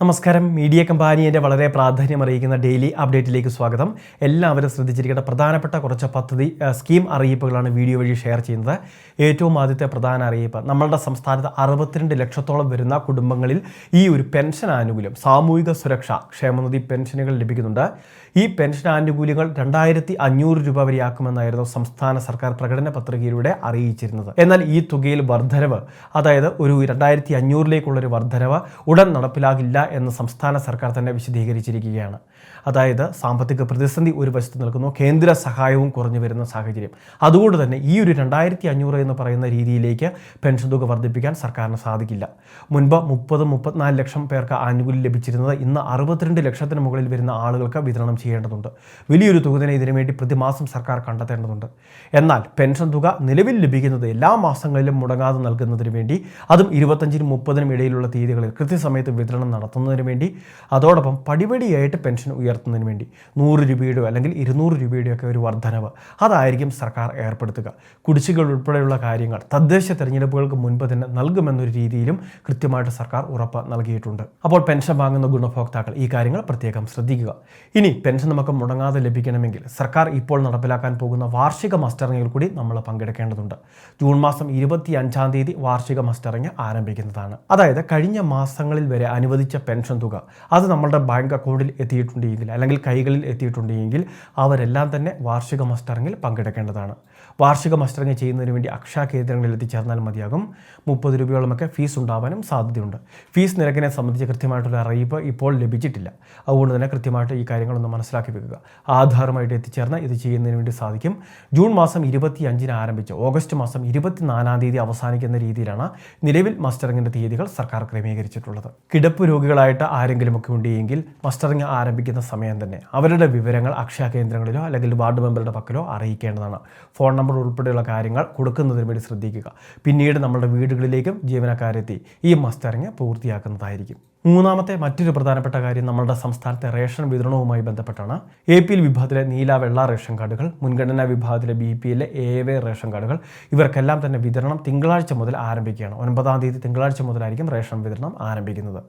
നമസ്കാരം. മീഡിയ കമ്പാനിയുടെ വളരെ പ്രാധാന്യം അറിയിക്കുന്ന ഡെയിലി അപ്ഡേറ്റിലേക്ക് സ്വാഗതം. എല്ലാവരും ശ്രദ്ധിച്ചിരിക്കേണ്ട പ്രധാനപ്പെട്ട കുറച്ച് പദ്ധതി സ്കീം അറിയിപ്പുകളാണ് വീഡിയോ വഴി ഷെയർ ചെയ്യുന്നത്. ഏറ്റവും ആദ്യത്തെ പ്രധാന അറിയിപ്പ് നമ്മളുടെ സംസ്ഥാനത്ത് അറുപത്തിരണ്ട് ലക്ഷത്തോളം വരുന്ന കുടുംബങ്ങളിൽ ഈ ഒരു പെൻഷൻ ആനുകൂല്യം സാമൂഹിക സുരക്ഷ ക്ഷേമനിധി പെൻഷനുകൾ ലഭിക്കുന്നുണ്ട്. ഈ പെൻഷൻ ആനുകൂല്യങ്ങൾ രണ്ടായിരത്തി അഞ്ഞൂറ് രൂപ വരെയാക്കുമെന്നായിരുന്നു സംസ്ഥാന സർക്കാർ പ്രകടന പത്രികയിലൂടെ അറിയിച്ചിരുന്നത്. എന്നാൽ ഈ തുകയിൽ വർധനവ് അതായത് ഒരു രണ്ടായിരത്തി അഞ്ഞൂറിലേക്കുള്ളൊരു വർധനവ് ഉടൻ നടപ്പിലാകില്ല എന്ന് സംസ്ഥാന സർക്കാർ തന്നെ വിശദീകരിച്ചിരിക്കുകയാണ്. അതായത് സാമ്പത്തിക പ്രതിസന്ധി ഒരു വശത്ത് നിൽക്കുന്നു കേന്ദ്ര സഹായവും കുറഞ്ഞു വരുന്ന സാഹചര്യം. അതുകൊണ്ട് തന്നെ ഈ ഒരു രണ്ടായിരത്തി അഞ്ഞൂറ് എന്ന് പറയുന്ന രീതിയിലേക്ക് പെൻഷൻ തുക വർദ്ധിപ്പിക്കാൻ സർക്കാരിന് സാധിക്കില്ല. മുൻപ് മുപ്പത് മുപ്പത്തിനാല് ലക്ഷം പേർക്ക് ആനുകൂല്യം ലഭിച്ചിരുന്നത് ഇന്ന് അറുപത്തിരണ്ട് ലക്ഷത്തിന് മുകളിൽ വരുന്ന ആളുകൾക്ക് വിതരണം ചെയ്യേണ്ടതുണ്ട്. വലിയൊരു തുക തന്നെ ഇതിനുവേണ്ടി പ്രതിമാസം സർക്കാർ കണ്ടെത്തേണ്ടതുണ്ട്. എന്നാൽ പെൻഷൻ തുക നിലവിൽ ലഭിക്കുന്നത് എല്ലാ മാസങ്ങളിലും മുടങ്ങാതെ നൽകുന്നതിന് വേണ്ടി അതും ഇരുപത്തഞ്ചിനും മുപ്പതിനും ഇടയിലുള്ള തീയതികളിൽ കൃത്യസമയത്ത് വിതരണം നടത്തുന്നതിന് വേണ്ടി അതോടൊപ്പം പടിപടിയായിട്ട് പെൻഷൻ ഉയർത്തുന്നതിന് വേണ്ടി നൂറ് രൂപയുടെയോ അല്ലെങ്കിൽ ഇരുന്നൂറ് രൂപയുടെയോ ഒക്കെ ഒരു വർധനവ് അതായിരിക്കും സർക്കാർ ഏർപ്പെടുത്തുക. കുടിശ്ശികൾ ഉൾപ്പെടെയുള്ള കാര്യങ്ങൾ തദ്ദേശ തെരഞ്ഞെടുപ്പുകൾക്ക് മുൻപ് തന്നെ നൽകുമെന്നൊരു രീതിയിലും കൃത്യമായിട്ട് സർക്കാർ ഉറപ്പ് നൽകിയിട്ടുണ്ട്. അപ്പോൾ പെൻഷൻ വാങ്ങുന്ന ഗുണഭോക്താക്കൾ ഈ കാര്യങ്ങൾ പ്രത്യേകം ശ്രദ്ധിക്കുക. ഇനി പെൻഷൻ നമുക്ക് മുടങ്ങാതെ ലഭിക്കണമെങ്കിൽ സർക്കാർ ഇപ്പോൾ നടപ്പിലാക്കാൻ പോകുന്ന വാർഷിക മസ്റ്ററിങ്ങിൽ കൂടി നമ്മൾ പങ്കെടുക്കേണ്ടതുണ്ട്. ജൂൺ മാസം ഇരുപത്തി അഞ്ചാം തീയതി വാർഷിക മസ്റ്ററിങ് ആരംഭിക്കുന്നതാണ്. അതായത് കഴിഞ്ഞ മാസങ്ങളിൽ വരെ അനുവദിച്ച പെൻഷൻ തുക. അത് നമ്മളുടെ ബാങ്ക് അക്കൗണ്ടിൽ എത്തിയിട്ടുണ്ടെങ്കിൽ അല്ലെങ്കിൽ കൈകളിൽ എത്തിയിട്ടുണ്ടെങ്കിൽ അവരെല്ലാം തന്നെ വാർഷിക മസ്റ്ററിങ്ങിൽ പങ്കെടുക്കേണ്ടതാണ്. വാർഷിക മസ്റ്ററിങ് ചെയ്യുന്നതിന് വേണ്ടി അക്ഷയ കേന്ദ്രങ്ങളിൽ എത്തിച്ചേർന്നാൽ മതിയാകും. മുപ്പത് രൂപയോളമൊക്കെ ഫീസ് ഉണ്ടാവാനും സാധ്യതയുണ്ട്. ഫീസ് നിരക്കിനെ സംബന്ധിച്ച് കൃത്യമായിട്ടുള്ള അറിയിപ്പ് ഇപ്പോൾ ലഭിച്ചിട്ടില്ല. അതുകൊണ്ട് തന്നെ കൃത്യമായിട്ട് ഈ കാര്യങ്ങളൊന്ന് മനസ്സിലാക്കി വെക്കുക. ആധാറുമായിട്ട് എത്തിച്ചേർന്ന് ഇത് ചെയ്യുന്നതിന് വേണ്ടി സാധിക്കും. ജൂൺ മാസം ഇരുപത്തി അഞ്ചിന് ആരംഭിച്ച് ഓഗസ്റ്റ് മാസം ഇരുപത്തിനാലാം തീയതി അവസാനിക്കുന്ന രീതിയിലാണ് നിലവിൽ മസ്റ്ററിങ്ങിന്റെ തീയതികൾ സർക്കാർ ക്രമീകരിച്ചിട്ടുള്ളത്. കിടപ്പ് രോഗികളായിട്ട് ആരെങ്കിലുമൊക്കെ ഉണ്ടെങ്കിൽ മസ്റ്ററിങ് ആരംഭിക്കുന്ന സമയം തന്നെ അവരുടെ വിവരങ്ങൾ അക്ഷയ കേന്ദ്രങ്ങളിലോ അല്ലെങ്കിൽ വാർഡ് മെമ്പറുടെ പക്കലോ അറിയിക്കേണ്ടതാണ്. ഫോൺ നമ്പർ ഉൾപ്പെടെയുള്ള കാര്യങ്ങൾ കൊടുക്കുന്നതിന് വേണ്ടി ശ്രദ്ധിക്കുക. പിന്നീട് നമ്മുടെ വീടുകളിലേക്കും ജീവനക്കാരെത്തി ഈ മസ്റ്ററിങ് പൂർത്തിയാക്കുന്നതായിരിക്കും. മൂന്നാമത്തെ മറ്റൊരു പ്രധാനപ്പെട്ട കാര്യം നമ്മുടെ സംസ്ഥാനത്തെ റേഷൻ വിതരണവുമായി ബന്ധപ്പെട്ടാണ്. എ പി എൽ വിഭാഗത്തിലെ നീല വെള്ള റേഷൻ കാർഡുകൾ മുൻഗണനാ വിഭാഗത്തിലെ ബി പി എല്ലെ എ വെ റേഷൻ കാർഡുകൾ ഇവർക്കെല്ലാം തന്നെ വിതരണം തിങ്കളാഴ്ച മുതൽ ആരംഭിക്കുകയാണ്. ഒൻപതാം തീയതി തിങ്കളാഴ്ച മുതലായിരിക്കും റേഷൻ വിതരണം ആരംഭിക്കുന്നത്.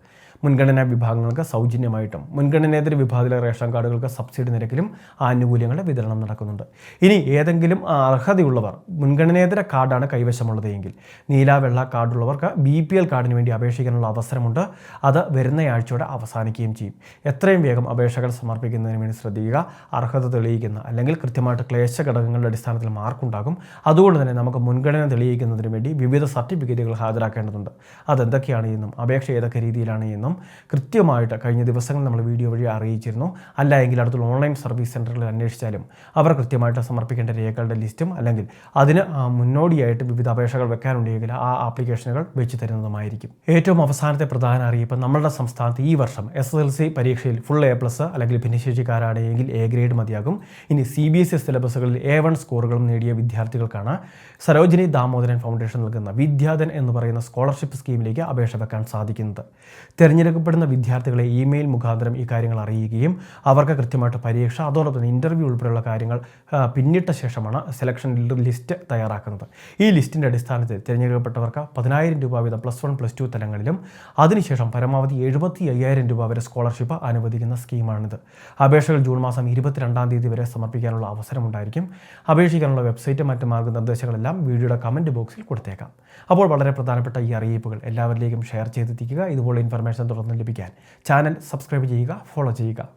മുൻഗണനാ വിഭാഗങ്ങൾക്ക് സൗജന്യമായിട്ടും മുൻഗണനേതര വിഭാഗത്തിലെ റേഷൻ കാർഡുകൾക്ക് സബ്സിഡി നിരക്കിലും ആനുകൂല്യങ്ങൾ വിതരണം നടക്കുന്നുണ്ട്. ഇനി ഏതെങ്കിലും അർഹതയുള്ളവർ മുൻഗണനേതര കാർഡാണ് കൈവശമുള്ളത് എങ്കിൽ നീല വെള്ള കാർഡുള്ളവർക്ക് ബി പി എൽ കാർഡിന് വേണ്ടി അപേക്ഷിക്കാനുള്ള അവസരമുണ്ട്. അത് വരുന്നയാഴ്ചയോടെ അവസാനിക്കുകയും ചെയ്യും. എത്രയും വേഗം അപേക്ഷകൾ സമർപ്പിക്കുന്നതിന് വേണ്ടി ശ്രദ്ധിക്കുക. അർഹത തെളിയിക്കുന്ന അല്ലെങ്കിൽ കൃത്യമായിട്ട് ക്ലേശ ഘടകങ്ങളുടെ അടിസ്ഥാനത്തിൽ മാർക്കുണ്ടാകും. അതുകൊണ്ട് തന്നെ നമുക്ക് മുൻഗണന തെളിയിക്കുന്നതിന് വേണ്ടി വിവിധ സർട്ടിഫിക്കറ്റുകൾ ഹാജരാക്കേണ്ടതുണ്ട്. അതെന്തൊക്കെയാണ് എന്നും അപേക്ഷ ഏതൊക്കെ രീതിയിലാണ് എന്നും കൃത്യമായിട്ട് കഴിഞ്ഞ ദിവസങ്ങൾ നമ്മൾ വീഡിയോ വഴി അറിയിച്ചിരുന്നു. അല്ല എങ്കിൽ അടുത്തുള്ള ഓൺലൈൻ സർവീസ് സെന്ററുകളിൽ അന്വേഷിച്ചാലും അവർ കൃത്യമായിട്ട് സമർപ്പിക്കേണ്ട രേഖകളുടെ ലിസ്റ്റും അല്ലെങ്കിൽ അതിന് മുന്നോടിയായിട്ട് വിവിധ അപേക്ഷകൾ വെക്കാനുണ്ടെങ്കിൽ ആ ആപ്ലിക്കേഷനുകൾ വെച്ച് തരുന്നതുമായിരിക്കും. ഏറ്റവും അവസാനത്തെ പ്രധാന അറിയിപ്പ് നമ്മളുടെ സംസ്ഥാനത്ത് ഈ വർഷം എസ് എസ് എൽ സി പരീക്ഷയിൽ ഫുൾ എ പ്ലസ് അല്ലെങ്കിൽ ഭിന്നശേഷിക്കാരാണെങ്കിൽ എ ഗ്രേഡ് മതിയാകും. ഇനി സി ബി എസ് ഇ സിലബസുകളിൽ എ വൺ സ്കോറുകളും നേടിയ വിദ്യാർത്ഥികൾക്കാണ് സരോജിനി ദാമോദരൻ ഫൗണ്ടേഷൻ നൽകുന്ന വിദ്യാധൻ എന്ന് പറയുന്ന സ്കോളർഷിപ്പ് സ്കീമിലേക്ക് അപേക്ഷ വെക്കാൻ സാധിക്കുന്നത്. തിരഞ്ഞെടുക്കപ്പെടുന്ന വിദ്യാർത്ഥികളെ ഇമെയിൽ മുഖാന്തരം ഈ കാര്യങ്ങൾ അറിയിക്കുകയും അവർക്ക് കൃത്യമായിട്ട് പരീക്ഷ അതോടൊപ്പം തന്നെ ഇന്റർവ്യൂ ഉൾപ്പെടെയുള്ള കാര്യങ്ങൾ പിന്നിട്ട ശേഷമാണ് സെലക്ഷൻ ലിസ്റ്റ് തയ്യാറാക്കുന്നത്. ഈ ലിസ്റ്റിന്റെ അടിസ്ഥാനത്തിൽ തിരഞ്ഞെടുക്കപ്പെട്ടവർക്ക് പതിനായിരം രൂപ വീതം പ്ലസ് വൺ പ്ലസ് ടു തലങ്ങളിലും അതിനുശേഷം പരമാവധി എഴുപത്തി അയ്യായിരം രൂപ വരെ സ്കോളർഷിപ്പ് അനുവദിക്കുന്ന സ്കീമാണിത് അപേക്ഷകൾ ജൂൺ മാസം ഇരുപത്തിരണ്ടാം തീയതി വരെ സമർപ്പിക്കാനുള്ള അവസരമുണ്ടായിരിക്കും. അപേക്ഷിക്കാനുള്ള വെബ്സൈറ്റ് മറ്റ് മാർഗനിർദ്ദേശങ്ങളെല്ലാം വീഡിയോയുടെ കമന്റ് ബോക്സിൽ കൊടുത്തേക്കാം. അപ്പോൾ വളരെ പ്രധാനപ്പെട്ട ഈ അറിയിപ്പുകൾ എല്ലാവരിലേക്കും ഷെയർ ചെയ്തെത്തിക്കുക. ഇതുപോലെ ഇൻഫർമേഷൻ തുടർന്ന് ലഭിക്കാൻ. ചാനൽ സബ്സ്ക്രൈബ് ചെയ്യുക ഫോളോ ചെയ്യുക.